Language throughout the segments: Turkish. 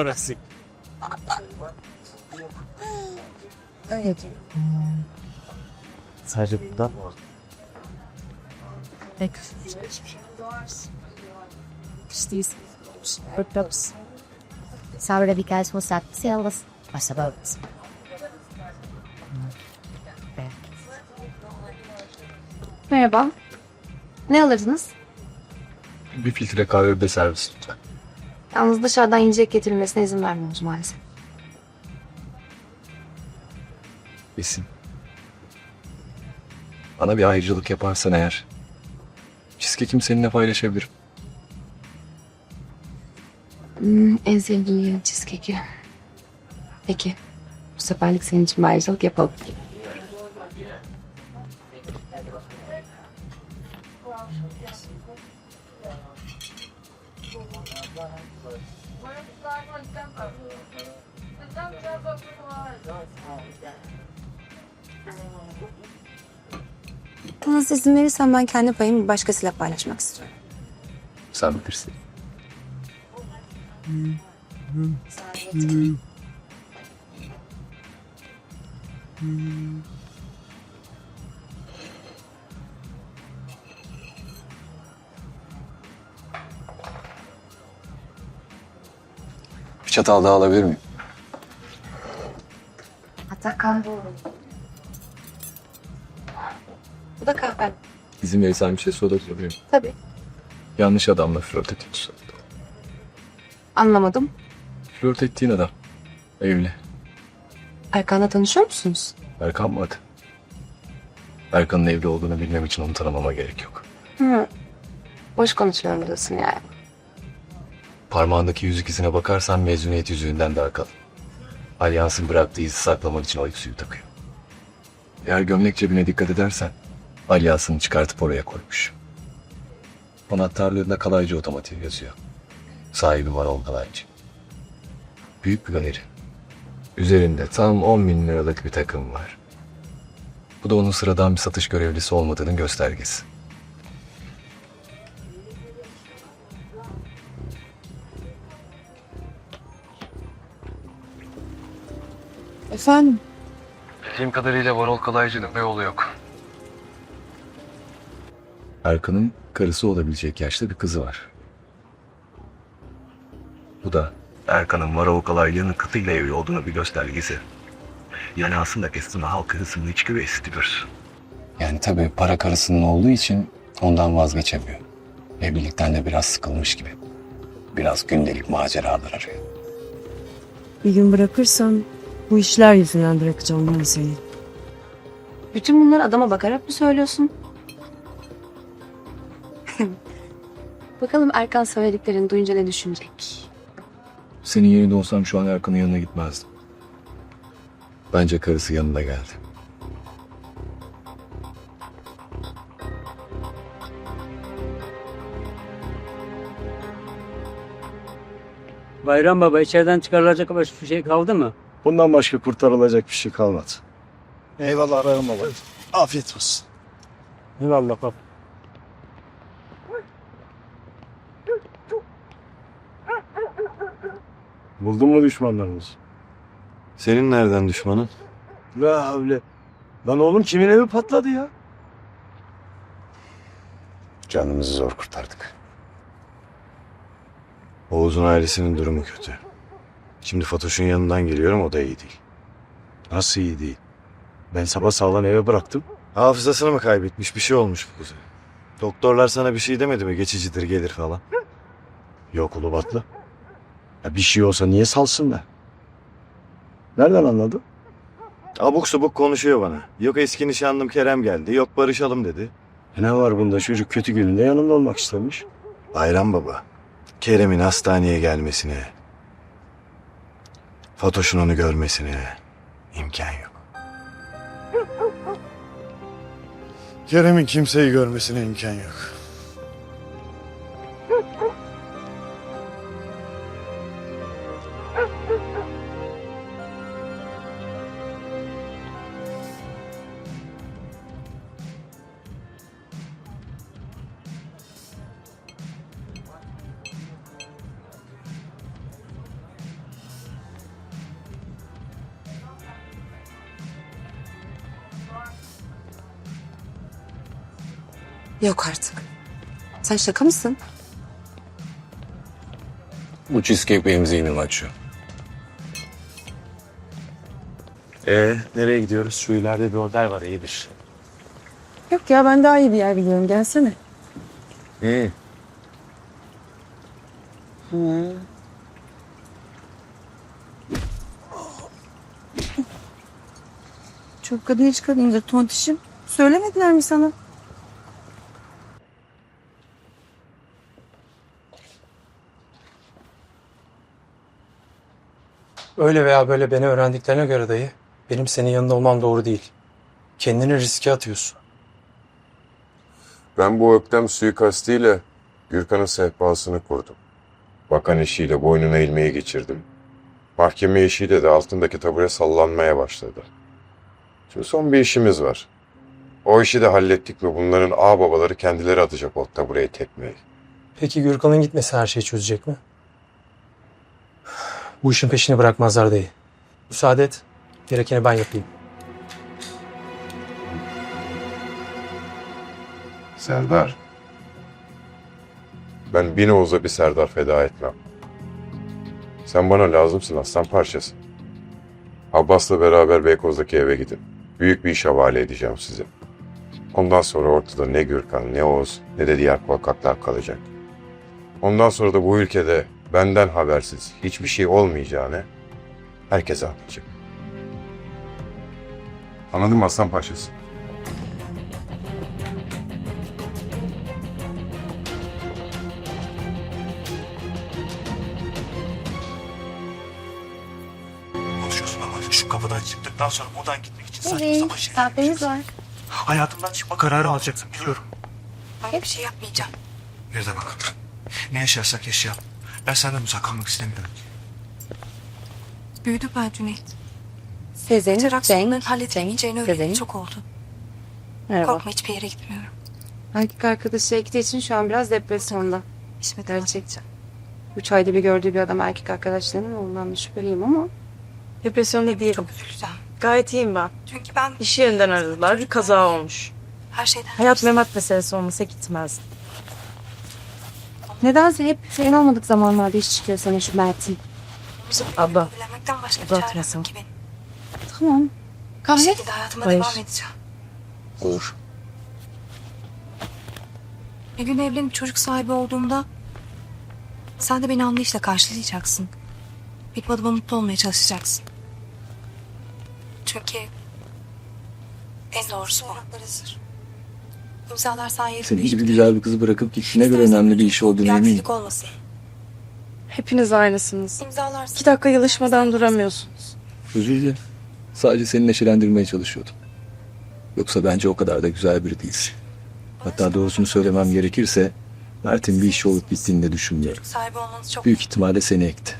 Orası. Öyle Sadece burada. Perhaps. Sorry because was that sales was about. Merhaba. Ne alırdınız? Bir filtre kahve ve servis lütfen. Yalnız dışarıdan yiyecek getirilmesine izin vermiyoruz maalesef. Besin. Bana bir ayrıcalık yaparsan eğer. Cheesecake'imi seninle paylaşabilirim. Hmm, en sevdiğim yerim cheesecake'i. Peki. Bu seferlik senin için bir ayrıcalık yapalım. Bana izin verirsen ben kendi payımı bir başkasıyla paylaşmak istiyorum. Sen bilirsin. Bir çatal daha alabilir miyim? Kahve olur. Bu da kahve. İzin verirsen bir şey sorabilirim. Tabii. Yanlış adamla flört ediyorsun. Anlamadım. Flört ettiğin adam. Evli. Erkan'la tanışıyor musunuz? Erkan mı adı? Erkan'ın evli olduğunu bilmem için onu tanımama gerek yok. Hı. Boş konuşuyorum diyorsun yani. Parmağındaki yüzük izine bakarsan mezuniyet yüzüğünden daha kalın. Alyansın bıraktığı izi saklamak için o yüzüğü takıyor. Eğer gömlek cebine dikkat edersen alyansını çıkartıp oraya koymuş. Anahtarlığında kalaycı otomatik yazıyor. Sahibi var ol kalaycı. Büyük bir galeri. Üzerinde tam 10 bin liralık bir takım var. Bu da onun sıradan bir satış görevlisi olmadığının göstergesi. Efendim? Bildiğim kadarıyla Varol Kalaycı'nın bir yolu yok. Erkan'ın karısı olabilecek yaşta bir kızı var. Bu da Erkan'ın Varol Kalaycı'nın kızıyla evli olduğunu bir göstergesi. Yani aslında Kestina halk arasında hiç güvestidir. Yani tabii para karısının olduğu için ondan vazgeçemiyor. Evlilikten de biraz sıkılmış gibi. Biraz gündelik maceralar arıyor. Bir gün bırakırsam bu işler yüzünden bırakacağım ben seni. Bütün bunları adama bakarak mı söylüyorsun? Bakalım Erkan söylediklerini duyunca ne düşünecek? Senin yerinde olsam şu an Erkan'ın yanına gitmezdim. Bence karısı yanına geldi. Bayram Baba içeriden çıkarılacak başka bir şey kaldı mı? Bundan başka kurtarılacak bir şey kalmadı. Eyvallah Rahim baba. Afiyet olsun. Eyvallah baba. Buldun mu düşmanlarımızı? Senin nereden düşmanın? La havle. Lan oğlum kimin evi patladı ya? Canımızı zor kurtardık. Oğuz'un ailesinin durumu kötü. Şimdi Fatoş'un yanından geliyorum o da iyi değil. Nasıl iyi değil? Ben sabah sağlam eve bıraktım. Hafızasını mı kaybetmiş bir şey olmuş bu kızı. Doktorlar sana bir şey demedi mi geçicidir gelir falan. Yok Ulubatlı. Ya bir şey olsa niye salsınlar? Nereden anladın? Abuk subuk konuşuyor bana. Yok eski nişanlım Kerem geldi yok barışalım dedi. E ne var bunda çocuk kötü gününde yanında olmak istemiş. Bayram baba. Kerem'in hastaneye gelmesine, Fatoş'un onu görmesine imkan yok. Kerem'in kimseyi görmesine imkan yok. Yok artık. Sen şaka mısın? Bu cheesecake benim zihnimi açıyor. Ee, nereye gidiyoruz? Şu ileride bir otel var iyidir. Yok ya ben daha iyi bir yer biliyorum. Gelsene. İyi. Çok kadın hiç kadındır tontişim. Söylemediler mi sana? Öyle veya böyle beni öğrendiklerine göre dayı, benim senin yanında olmam doğru değil. Kendini riske atıyorsun. Ben bu öktem suikastiyle Gürkan'ın sehpasını kurdum. Bakan eşiyle boynuna ilmeği geçirdim. Mahkeme eşiyle de altındaki tabure sallanmaya başladı. Şimdi son bir işimiz var. O işi de hallettik mi bunların ağ babaları kendileri atacak o tabureye tekmeyi. Peki Gürkan'ın gitmesi her şeyi çözecek mi? Bu işin peşini bırakmazlar dayı. Müsaade et, gerekeni ben yapayım. Serdar. Ben bin Oğuz'a bir Serdar feda etmem. Sen bana lazımsın aslan parçası. Abbas'la beraber Beykoz'daki eve gidin. Büyük bir iş havale edeceğim size. Ondan sonra ortada ne Gürkan, ne Oğuz, ne de diğer korkaklar kalacak. Ondan sonra da bu ülkede benden habersiz hiçbir şey olmayacağını herkese anlatacak. Anladın mı aslan parçası? Konuşuyorsun ama şu kapıdan çıktıktan sonra buradan gitmek için saçma Evet, sapan şeyler kahvemiz var. Hayatımdan çıkma kararı alacaksın biliyorum. Ben bir şey yapmayacağım. Bir de bak. Ne yaşarsak yaşayalım. Ben senden uzak kalmak istemiyorum. Büyüdü ben Cüneyt. Sezen, İnteraksiyonların halledemeyeceğini Sezen. öğrendim. Çok oldu. Merhaba. Korkma hiçbir yere gitmiyorum. Erkek arkadaşı ektiği için şu an biraz depresyonda. Devam edeceğim. Üç ayda bir gördüğü bir adam erkek arkadaşlarının ondan da şüpheliyim ama. Depresyonda değilim. Çok üzüleceğim. Gayet iyiyim ben. Çünkü ben İş yerinden aradılar. Bir kaza olmuş. her şeyden... Hayat memat meselesi olmasa gitmezdim. Nedense hep senin olmadık zamanlarda iş çıkıyor sana şu Mert'in. Bizim Abla, Bilemekten başka bir çarem sen. yok ki benim. Tamam. Bir Kahve. şekilde hayatıma Hayır. devam edeceğim. Olur. Bir gün evlenip çocuk sahibi olduğumda sen de beni anlayışla karşılayacaksın. Benim adıma mutlu olmaya çalışacaksın. Çünkü en doğrusu bu. İmzalarsan yerim. Senin gibi güzel bir kızı bırakıp gittiğine göre önemli bir iş olduğunu eminim. aksilik olmasın. Hepiniz aynısınız. İmzalarsın. İki dakika yılışmadan duramıyorsunuz. Özür dilerim. Sadece seni neşelendirmeye çalışıyordum. Yoksa bence o kadar da güzel biri değilsin. Hatta doğrusunu söylemem gerekirse Mert'in bir işi olup bittiğini de düşünmüyorum. Sahibi olmanız çok Büyük ihtimalle seni ekti.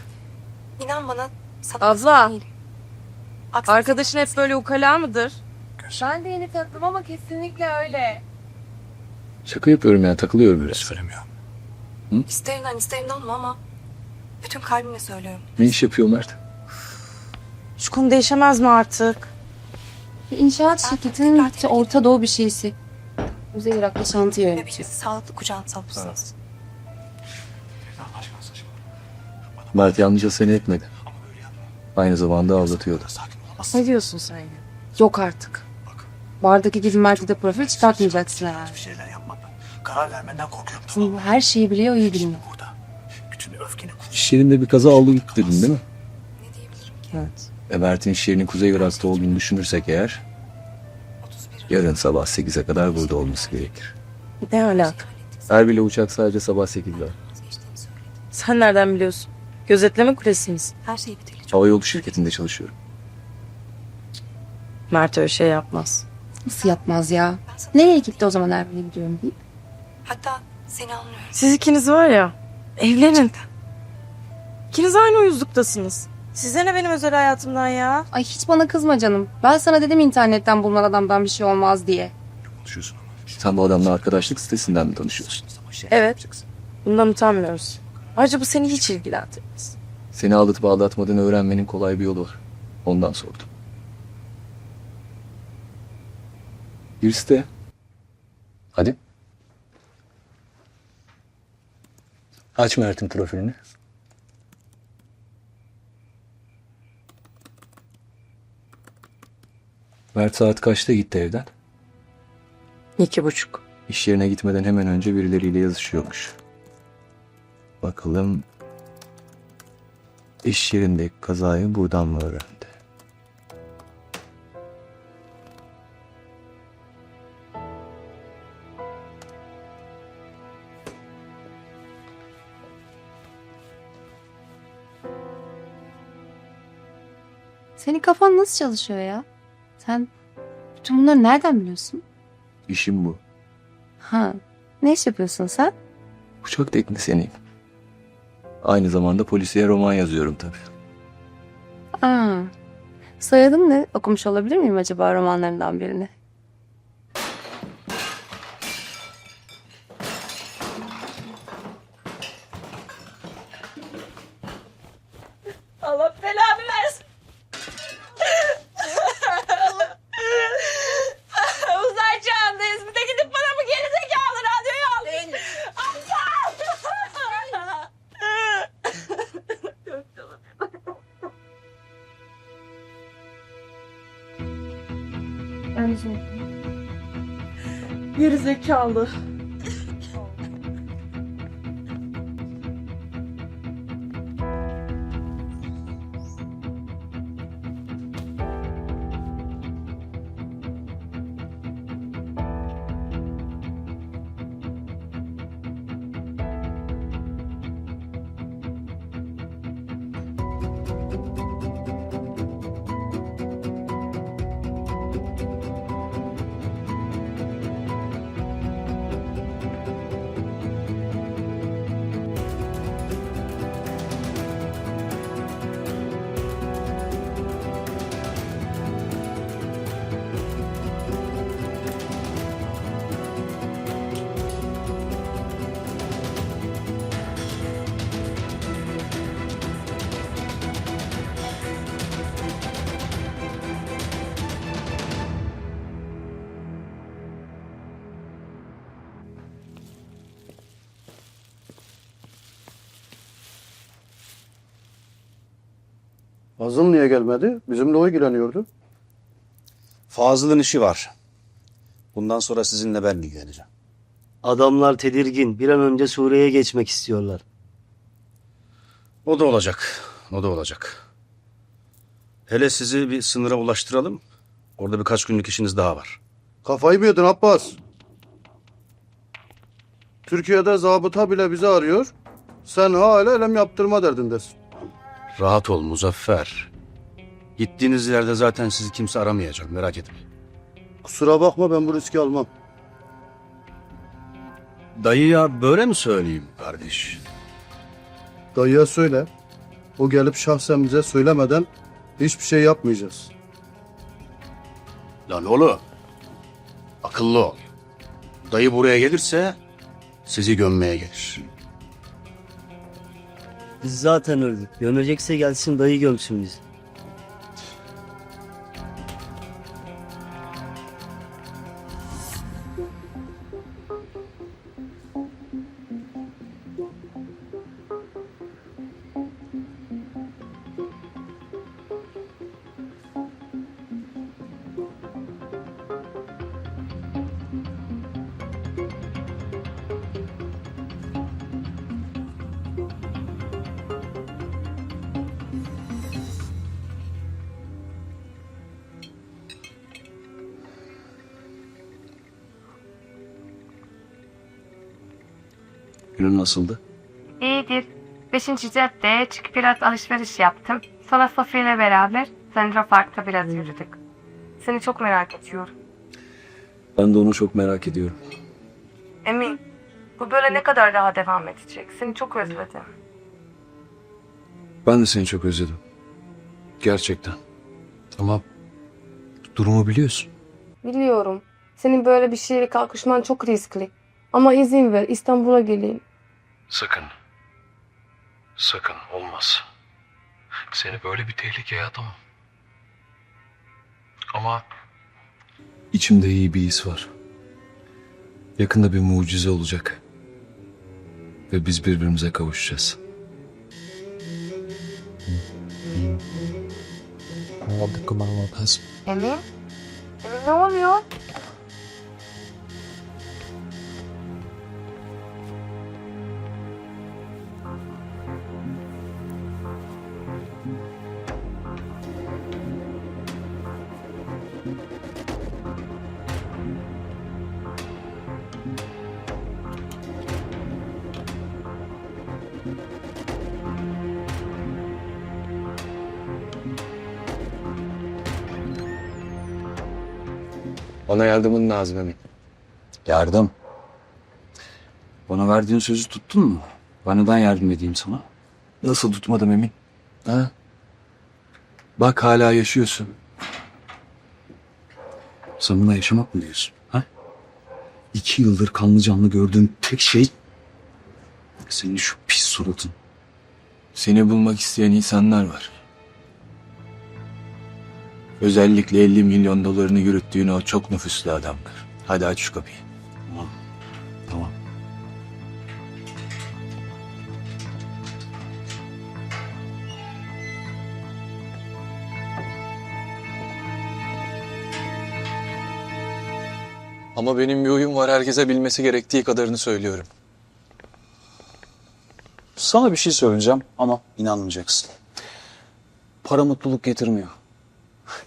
İnan bana sana Abla. Arkadaşın hep böyle ukala mıdır? Ben de yeni tanıdım ama kesinlikle öyle. Şaka yapıyorum yani takılıyorum biraz. Söylemiyor. İsterinden isterinden olma ama bütün kalbimle söylüyorum. Ne iş yapıyor Mert? Şu konu değişemez mi artık? Bir inşaat şirketinin işte Orta Doğu bir şeysi. Kuzey Irak'ta şantiye yönetiyor. Bebeğinizi sağlıklı salırsınız. Allah aşkına saçma. Mert yalnızca seni etmedi. Aynı zamanda olamazsın. Ne diyorsun sen ya? Yok artık. Bardaki gibi Mert'e de profil çıkartmayacaksın herhalde. Bir şeyler yapmaktan, karar vermenden korkuyorum. tamam mı? her şeyi biliyor, iyi bilmiyor. Burada. Bütün öfkeni İş yerinde bir kaza oldu gitti dedin değil mi? Ne diyebilirim ki? Evet. E Mert'in iş yerinin Kuzey Irak'ta olduğunu düşünürsek eğer 31 yarın sabah 8'e kadar burada olması gerekir. Ne alaka? Erbil'e uçak sadece sabah 8'de. vazgeçtiğimi söyledim. Sen nereden biliyorsun? Gözetleme kulesi misin? Her şeyi biteli çok. Havayolu şirketinde çalışıyorum. Mert öyle şey yapmaz. Nasıl yapmaz ya? Nereye gitti o zaman Erbil'e gidiyorum deyip? Hatta seni anlıyorum. Siz ikiniz var ya, evlenin. İkiniz aynı uyuzluktasınız. Size ne benim özel hayatımdan ya? Ay hiç bana kızma canım. Ben sana dedim internetten bulunan adamdan bir şey olmaz diye. Konuşuyorsun ama. Sen bu adamla arkadaşlık sitesinden mi tanışıyorsun? Evet. Bundan utanmıyoruz. Ayrıca bu seni hiç ilgilendirmez. Seni aldatıp aldatmadığını öğrenmenin kolay bir yolu var. Ondan sordum. Birisi de. Hadi. Aç Mert'in profilini. Mert saat kaçta gitti evden? İki buçuk. İş yerine gitmeden hemen önce birileriyle yazışıyormuş. Bakalım iş yerindeki kazayı buradan mı öğrendi? Kafan nasıl çalışıyor ya? Sen bütün bunları nereden biliyorsun? İşim bu. Ha, ne iş yapıyorsun sen? Uçak teknisyeniyim. Aynı zamanda polisiye roman yazıyorum tabii. Aa, soyadın ne? Okumuş olabilir miyim acaba romanlarından birini? Geri zekalı. Fazıl niye gelmedi? Bizimle o ilgileniyordu. Fazıl'ın işi var. Bundan sonra sizinle ben ilgileneceğim. Adamlar tedirgin. Bir an önce Suriye'ye geçmek istiyorlar. O da olacak. O da olacak. Hele sizi bir sınıra ulaştıralım. Orada birkaç günlük işiniz daha var. Kafayı mı yedin Abbas? Türkiye'de zabıta bile bizi arıyor. Sen hala elem yaptırma derdindesin. Rahat ol Muzaffer. Gittiğiniz yerde zaten sizi kimse aramayacak merak etme. Kusura bakma ben bu riski almam. Dayıya böyle mi söyleyeyim kardeş? Dayıya söyle. O gelip şahsen bize söylemeden hiçbir şey yapmayacağız. Lan oğlum. Akıllı ol. Dayı buraya gelirse sizi gömmeye gelir. Biz zaten öldük. Gömecekse gelsin dayı gömsün bizi. Günün nasıldı? İyidir. Beşinci caddeye çıkıp biraz alışveriş yaptım. Sonra Sofya ile beraber Central Park'ta biraz yürüdük. Seni çok merak ediyorum. Ben de onu çok merak ediyorum. Emin, bu böyle ne kadar daha devam edecek? Seni çok özledim. Ben de seni çok özledim. Gerçekten. Tamam. Durumu biliyorsun. Biliyorum. Senin böyle bir şeye kalkışman çok riskli. Ama izin ver İstanbul'a geleyim. Sakın. Sakın olmaz. Seni böyle bir tehlikeye atamam. Ama... içimde iyi bir his var. Yakında bir mucize olacak. Ve biz birbirimize kavuşacağız. Emin? Emin ne oluyor? Bana yardımın lazım Emin. Yardım. Bana verdiğin sözü tuttun mu? Ben neden yardım edeyim sana? Nasıl tutmadım Emin? Ha? Bak hala yaşıyorsun. Sen buna yaşamak mı diyorsun? Ha? İki yıldır kanlı canlı gördüğüm tek şey senin şu pis suratın. Seni bulmak isteyen insanlar var. Özellikle 50 milyon dolarını yürüttüğün o çok nüfuslu adamlar. Hadi aç şu kapıyı. Tamam. Tamam. Ama benim bir huyum var herkese bilmesi gerektiği kadarını söylüyorum. Sana bir şey söyleyeceğim ama inanmayacaksın. Para mutluluk getirmiyor.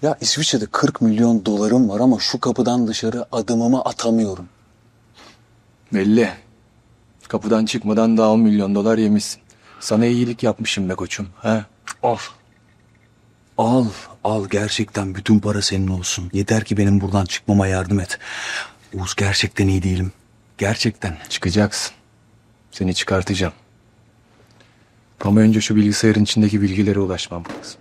Ya İsviçre'de 40 milyon dolarım var ama şu kapıdan dışarı adımımı atamıyorum. Belli. Kapıdan çıkmadan daha 10 milyon dolar yemişsin. Sana iyilik yapmışım be koçum. He? Al. Al, al gerçekten bütün para senin olsun. Yeter ki benim buradan çıkmama yardım et. Oğuz gerçekten iyi değilim. Gerçekten. Çıkacaksın. Seni çıkartacağım. Ama önce şu bilgisayarın içindeki bilgilere ulaşmam lazım.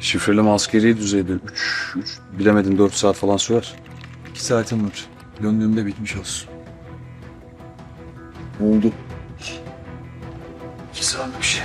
Şifreleme askeri düzeyde 3, 3 bilemedin 4 saat falan sürer. İki saatim var. Döndüğümde bitmiş olsun. Oldu. 2 saat bir şey.